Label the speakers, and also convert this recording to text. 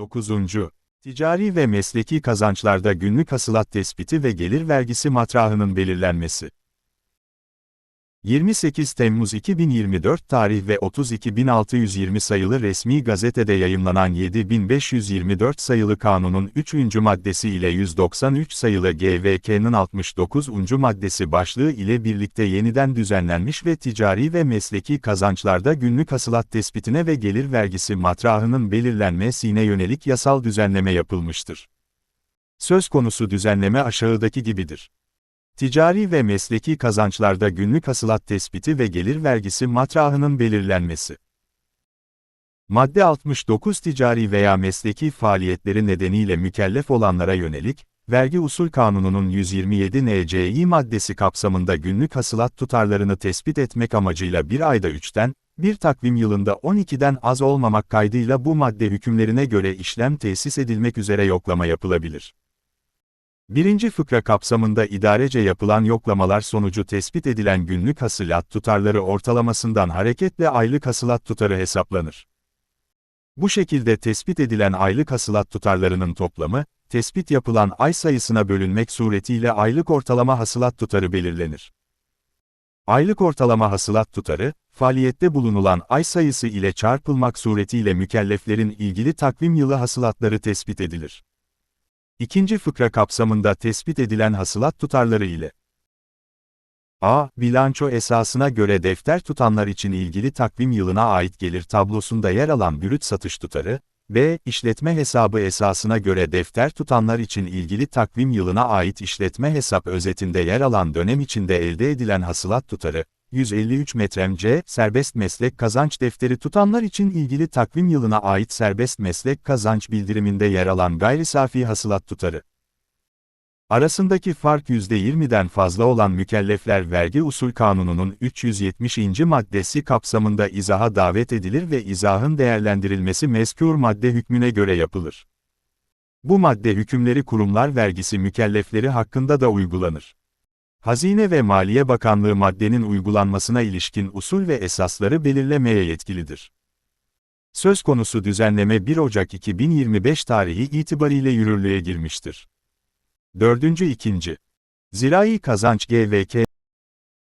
Speaker 1: 9. Ticari ve mesleki kazançlarda günlük hasılat tespiti ve gelir vergisi matrahının belirlenmesi. 28 Temmuz 2024 tarih ve 32.620 sayılı resmi gazetede yayımlanan 7524 sayılı kanunun 3. maddesi ile 193 sayılı GVK'nın 69. maddesi başlığı ile birlikte yeniden düzenlenmiş ve ticari ve mesleki kazançlarda günlük hasılat tespitine ve gelir vergisi matrahının belirlenmesine yönelik yasal düzenleme yapılmıştır. Söz konusu düzenleme aşağıdaki gibidir. Ticari ve mesleki kazançlarda günlük hasılat tespiti ve gelir vergisi matrahının belirlenmesi. Madde 69 ticari veya mesleki faaliyetleri nedeniyle mükellef olanlara yönelik, Vergi Usul Kanunu'nun 127 NCİ maddesi kapsamında günlük hasılat tutarlarını tespit etmek amacıyla bir ayda 3'ten, bir takvim yılında 12'den az olmamak kaydıyla bu madde hükümlerine göre işlem tesis edilmek üzere yoklama yapılabilir. Birinci fıkra kapsamında idarece yapılan yoklamalar sonucu tespit edilen günlük hasılat tutarları ortalamasından hareketle aylık hasılat tutarı hesaplanır. Bu şekilde tespit edilen aylık hasılat tutarlarının toplamı, tespit yapılan ay sayısına bölünmek suretiyle aylık ortalama hasılat tutarı belirlenir. Aylık ortalama hasılat tutarı, faaliyette bulunulan ay sayısı ile çarpılmak suretiyle mükelleflerin ilgili takvim yılı hasılatları tespit edilir. İkinci fıkra kapsamında tespit edilen hasılat tutarları ile A. Bilanço esasına göre defter tutanlar için ilgili takvim yılına ait gelir tablosunda yer alan brüt satış tutarı, B. İşletme hesabı esasına göre defter tutanlar için ilgili takvim yılına ait işletme hesap özetinde yer alan dönem içinde elde edilen hasılat tutarı, 153 metrem C. Serbest meslek kazanç defteri tutanlar için ilgili takvim yılına ait serbest meslek kazanç bildiriminde yer alan gayri safi hasılat tutarı. Arasındaki fark %20'den fazla olan mükellefler vergi usul kanununun 370. maddesi kapsamında izaha davet edilir ve izahın değerlendirilmesi mezkur madde hükmüne göre yapılır. Bu madde hükümleri kurumlar vergisi mükellefleri hakkında da uygulanır. Hazine ve Maliye Bakanlığı maddenin uygulanmasına ilişkin usul ve esasları belirlemeye yetkilidir. Söz konusu düzenleme 1 Ocak 2025 tarihi itibariyle yürürlüğe girmiştir. 4. 2. Zirai kazanç GVK